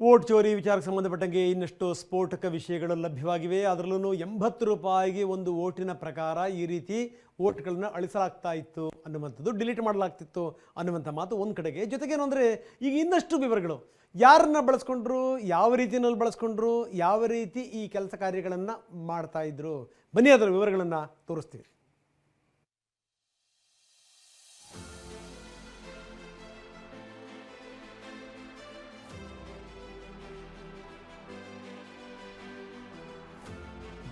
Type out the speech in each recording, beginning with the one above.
Vote ಚೋರಿ ವಿಚಾರಕ್ಕೆ ಸಂಬಂಧಪಟ್ಟಂಗೆ ಇನ್ನಷ್ಟು ಸ್ಫೋಟಕ ವಿಷಯಗಳು ಲಭ್ಯವಾಗಿವೆ. ಅದರಲ್ಲೂ ಎಂಬತ್ತು ರೂಪಾಯಿಗೆ ಒಂದು ವೋಟಿನ ಪ್ರಕಾರ ಈ ರೀತಿ ವೋಟ್ಗಳನ್ನ ಅಳಿಸಲಾಗ್ತಾ ಇತ್ತು ಅನ್ನುವಂಥದ್ದು, ಡಿಲೀಟ್ ಮಾಡಲಾಗ್ತಿತ್ತು ಅನ್ನುವಂಥ ಮಾತು ಒಂದು ಕಡೆಗೆ. ಜೊತೆಗೇನು ಅಂದರೆ, ಈಗ ಇನ್ನಷ್ಟು ವಿವರಗಳು. ಯಾರನ್ನ ಬಳಸ್ಕೊಂಡ್ರು, ಯಾವ ರೀತಿಯಲ್ಲಿ ಬಳಸ್ಕೊಂಡ್ರು, ಯಾವ ರೀತಿ ಈ ಕೆಲಸ ಕಾರ್ಯಗಳನ್ನು ಮಾಡ್ತಾ ಇದ್ರು? ಬನ್ನಿ ಅದರ ವಿವರಗಳನ್ನು ತೋರಿಸ್ತೀವಿ.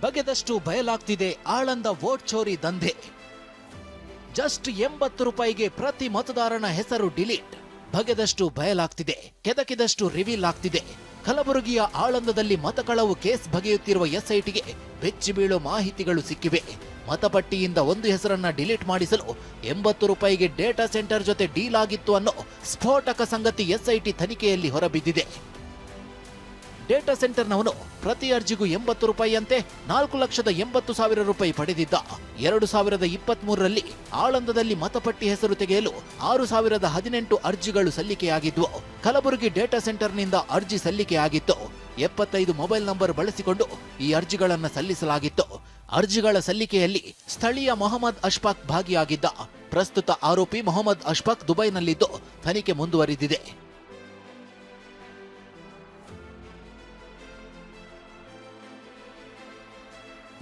ಬಗೆದಷ್ಟು ಬಯಲಾಗ್ತಿದೆ ಆಳಂದ ವೋಟ್ ಚೋರಿ ದಂಧೆ. ಜಸ್ಟ್ ಎಂಬತ್ತು ರೂಪಾಯಿಗೆ ಪ್ರತಿ ಮತದಾರನ ಹೆಸರು ಡಿಲೀಟ್. ಬಗೆದಷ್ಟು ಬಯಲಾಗ್ತಿದೆ, ಕೆದಕಿದಷ್ಟು ರಿವೀಲ್ ಆಗ್ತಿದೆ. ಕಲಬುರಗಿಯ ಆಳಂದದಲ್ಲಿ ಮತಕಳವು ಕೇಸ್ ಬಗೆಯುತ್ತಿರುವ ಎಸ್ಐಟಿಗೆ ಬೆಚ್ಚಿ ಬೀಳೋ ಮಾಹಿತಿಗಳು ಸಿಕ್ಕಿವೆ. ಮತಪಟ್ಟಿಯಿಂದ ಒಂದು ಹೆಸರನ್ನ ಡಿಲೀಟ್ ಮಾಡಿಸಲು ಎಂಬತ್ತು ರೂಪಾಯಿಗೆ ಡೇಟಾ ಸೆಂಟರ್ ಜೊತೆ ಡೀಲ್ ಆಗಿತ್ತು ಅನ್ನೋ ಸ್ಫೋಟಕ ಸಂಗತಿ ಎಸ್ಐಟಿ ತನಿಖೆಯಲ್ಲಿ ಹೊರಬಿದ್ದಿದೆ. ಡೇಟಾ ಸೆಂಟರ್ನವನು ಪ್ರತಿ ಅರ್ಜಿಗೂ ಎಂಬತ್ತು ರೂಪಾಯಿಯಂತೆ ನಾಲ್ಕು ಲಕ್ಷದ ಎಂಬತ್ತು ಸಾವಿರ ರೂಪಾಯಿ ಪಡೆದಿದ್ದ. ಎರಡು ಸಾವಿರದ ಇಪ್ಪತ್ತ್ ಮೂರರಲ್ಲಿ ಆಳಂದದಲ್ಲಿ ಮತಪಟ್ಟಿ ಹೆಸರು ತೆಗೆಯಲು ಆರು ಸಾವಿರದ ಹದಿನೆಂಟು ಅರ್ಜಿಗಳು ಸಲ್ಲಿಕೆಯಾಗಿದ್ವು. ಕಲಬುರಗಿ ಡೇಟಾ ಸೆಂಟರ್ನಿಂದ ಅರ್ಜಿ ಸಲ್ಲಿಕೆಯಾಗಿತ್ತು. ಎಪ್ಪತ್ತೈದು ಮೊಬೈಲ್ ನಂಬರ್ ಬಳಸಿಕೊಂಡು ಈ ಅರ್ಜಿಗಳನ್ನು ಸಲ್ಲಿಸಲಾಗಿತ್ತು. ಅರ್ಜಿಗಳ ಸಲ್ಲಿಕೆಯಲ್ಲಿ ಸ್ಥಳೀಯ ಮೊಹಮ್ಮದ್ ಅಶ್ಫಾಕ್ ಭಾಗಿಯಾಗಿದ್ದ. ಪ್ರಸ್ತುತ ಆರೋಪಿ ಮೊಹಮ್ಮದ್ ಅಶ್ಫಾಕ್ ದುಬೈನಲ್ಲಿದ್ದು, ತನಿಖೆ ಮುಂದುವರಿದಿದೆ.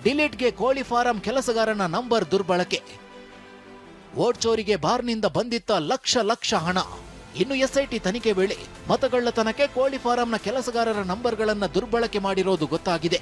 ಡಿಲೀಟ್ಗೆ ಕೋಳಿ ಫಾರಂ ಕೆಲಸಗಾರನ ನಂಬರ್ ದುರ್ಬಳಕೆ. ವೋಟ್ ಚೋರಿಗೆ ಬಾರ್ನಿಂದ ಬಂದಿತ್ತ ಲಕ್ಷ ಲಕ್ಷ ಹಣ. ಇನ್ನು ಎಸ್ಐಟಿ ತನಿಖೆ ವೇಳೆ ಮತಗಳ್ಳತನಕ್ಕೆ ಕೋಳಿ ಫಾರಂನ ಕೆಲಸಗಾರರ ನಂಬರ್ಗಳನ್ನು ದುರ್ಬಳಕೆ ಮಾಡಿರೋದು ಗೊತ್ತಾಗಿದೆ.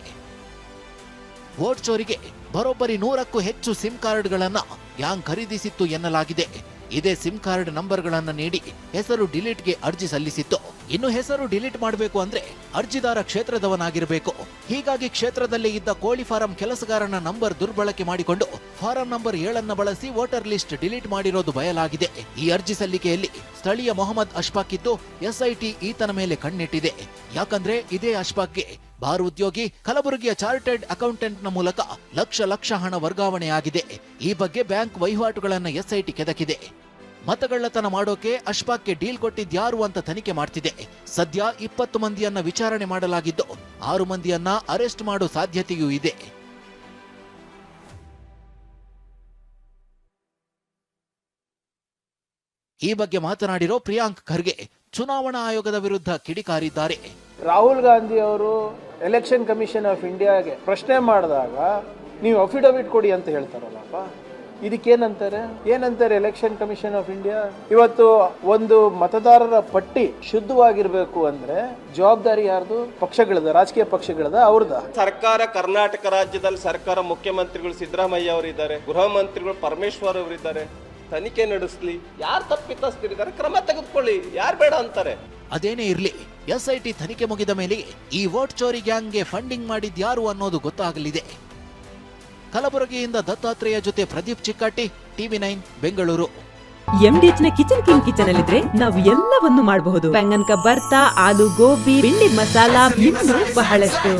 ವೋಟ್ ಚೋರಿಗೆ ಬರೋಬ್ಬರಿ ನೂರಕ್ಕೂ ಹೆಚ್ಚು ಸಿಮ್ ಕಾರ್ಡ್ಗಳನ್ನು ಗ್ಯಾಂಗ್ ಖರೀದಿಸಿತ್ತು ಎನ್ನಲಾಗಿದೆ. ಇದೇ ಸಿಮ್ ಕಾರ್ಡ್ ನಂಬರ್ಗಳನ್ನು ನೀಡಿ ಹೆಸರು ಡಿಲೀಟ್ಗೆ ಅರ್ಜಿ ಸಲ್ಲಿಸಿತ್ತು. ಇನ್ನು ಹೆಸರು ಡಿಲೀಟ್ ಮಾಡಬೇಕು ಅಂದ್ರೆ ಅರ್ಜಿದಾರ ಕ್ಷೇತ್ರದವನಾಗಿರಬೇಕು. ಹೀಗಾಗಿ ಕ್ಷೇತ್ರದಲ್ಲಿ ಇದ್ದ ಕೋಳಿ ಫಾರಂ ಕೆಲಸಗಾರನ ನಂಬರ್ ದುರ್ಬಳಕೆ ಮಾಡಿಕೊಂಡು ಫಾರಂ ನಂಬರ್ ಏಳನ್ನ ಬಳಸಿ ವೋಟರ್ ಲಿಸ್ಟ್ ಡಿಲೀಟ್ ಮಾಡಿರೋದು ಬಯಲಾಗಿದೆ. ಈ ಅರ್ಜಿ ಸಲ್ಲಿಕೆಯಲ್ಲಿ ಸ್ಥಳೀಯ ಮೊಹಮ್ಮದ್ ಅಶ್ಫಾಕ್ ಇದ್ದು ಎಸ್ಐಟಿ ಈತನ ಮೇಲೆ ಕಣ್ಣಿಟ್ಟಿದೆ. ಯಾಕಂದ್ರೆ ಇದೇ ಅಶ್ಫಾಕ್ಗೆ ಬಾರ್ ಉದ್ಯೋಗಿ, ಕಲಬುರಗಿಯ ಚಾರ್ಟೆಡ್ ಅಕೌಂಟೆಂಟ್ನ ಮೂಲಕ ಲಕ್ಷ ಲಕ್ಷ ಹಣ ವರ್ಗಾವಣೆಯಾಗಿದೆ. ಈ ಬಗ್ಗೆ ಬ್ಯಾಂಕ್ ವಹಿವಾಟುಗಳನ್ನು ಎಸ್ಐಟಿ ಕೆದಕಿದೆ. ಮತಗಳ್ಳತನ ಮಾಡೋಕೆ ಅಶ್ಫಾಕ್ಗೆ ಡೀಲ್ ಕೊಟ್ಟಿದ್ಯಾರು ಅಂತ ತನಿಖೆ ಮಾಡ್ತಿದೆ. ಸದ್ಯ ಇಪ್ಪತ್ತು ಮಂದಿಯನ್ನ ವಿಚಾರಣೆ ಮಾಡಲಾಗಿದ್ದು ಆರು ಮಂದಿಯನ್ನ ಅರೆಸ್ಟ್ ಮಾಡೋ ಸಾಧ್ಯತೆಯೂ ಇದೆ. ಈ ಬಗ್ಗೆ ಮಾತನಾಡಿರೋ ಪ್ರಿಯಾಂಕ್ ಖರ್ಗೆ, ಚುನಾವಣಾ ಆಯೋಗದ ವಿರುದ್ಧ ಕಿಡಿಕಾರಿದ್ದಾರೆ. ರಾಹುಲ್ ಗಾಂಧಿ ಅವರು ಎಲೆಕ್ಷನ್ ಕಮಿಷನ್ ಆಫ್ ಇಂಡಿಯಾಗೆ ಪ್ರಶ್ನೆ ಮಾಡಿದಾಗ, ನೀವು ಅಫಿಡವಿಟ್ ಕೊಡಿ ಅಂತ ಹೇಳ್ತಾರಲ್ಲಪ್ಪ. ಇದಕ್ಕೇನಂತಾರೆ? ಏನಂತಾರೆ ಎಲೆಕ್ಷನ್ ಕಮಿಷನ್ ಆಫ್ ಇಂಡಿಯಾ ಇವತ್ತು ಒಂದು ಮತದಾರರ ಪಟ್ಟಿ ಶುದ್ಧವಾಗಿರ್ಬೇಕು ಅಂದ್ರೆ ಜವಾಬ್ದಾರಿ ಯಾರ್ದು? ಪಕ್ಷಗಳದ ರಾಜಕೀಯ ಪಕ್ಷಗಳದ ಅವ್ರದ ಸರ್ಕಾರ ಕರ್ನಾಟಕ ರಾಜ್ಯದಲ್ಲಿ ಸರ್ಕಾರ ಮುಖ್ಯಮಂತ್ರಿಗಳು ಸಿದ್ದರಾಮಯ್ಯ ಅವರಿದ್ದಾರೆ ಗೃಹ ಮಂತ್ರಿಗಳು ಪರಮೇಶ್ವರ್ ಅವರಿದ್ದಾರೆ. ತನಿಖೆ ನಡೆಸಲಿ. ಯಾರು ತಪ್ಪಿತಸ್ಥರಿದ್ದಾರೆ ಕ್ರಮ ತೆಗೆದುಕೊಳ್ಳಿ. ಯಾರು ಬೇಡ ಅಂತಾರೆ. ಅದೇನೇ ಇರಲಿ ಎಸ್ಐಟಿ ತನಿಖೆ ಮುಗಿದ ಮೇಲೆ ಈ ವೋಟ್ ಚೋರಿ ಗ್ಯಾಂಗ್ಗೆ ಫಂಡಿಂಗ್ ಮಾಡಿದ್ಯಾರು ಅನ್ನೋದು ಗೊತ್ತಾಗಲಿದೆ. ಕಲಬುರಗಿಯಿಂದ ದತ್ತಾತ್ರೇಯ ಜೊತೆ ಪ್ರದೀಪ್ ಚಿಕ್ಕಾಟಿ ಟಿವಿ ನೈನ್ ಬೆಂಗಳೂರು. ಎಂಡಿಎಚ್ನ ಕಿಚನ್ ಕಿಂಗ್ ಕಿಚನ್ ಅಲ್ಲಿದ್ರೆ ನಾವು ಎಲ್ಲವನ್ನು ಮಾಡಬಹುದು. ಬೆಂಗನ್ಕ ಬರ್ತಾ ಆಲೂ ಗೋಬಿ ಬಿಂಡಿ ಮಸಾಲ ಇನ್ನೂ ಬಹಳಷ್ಟು.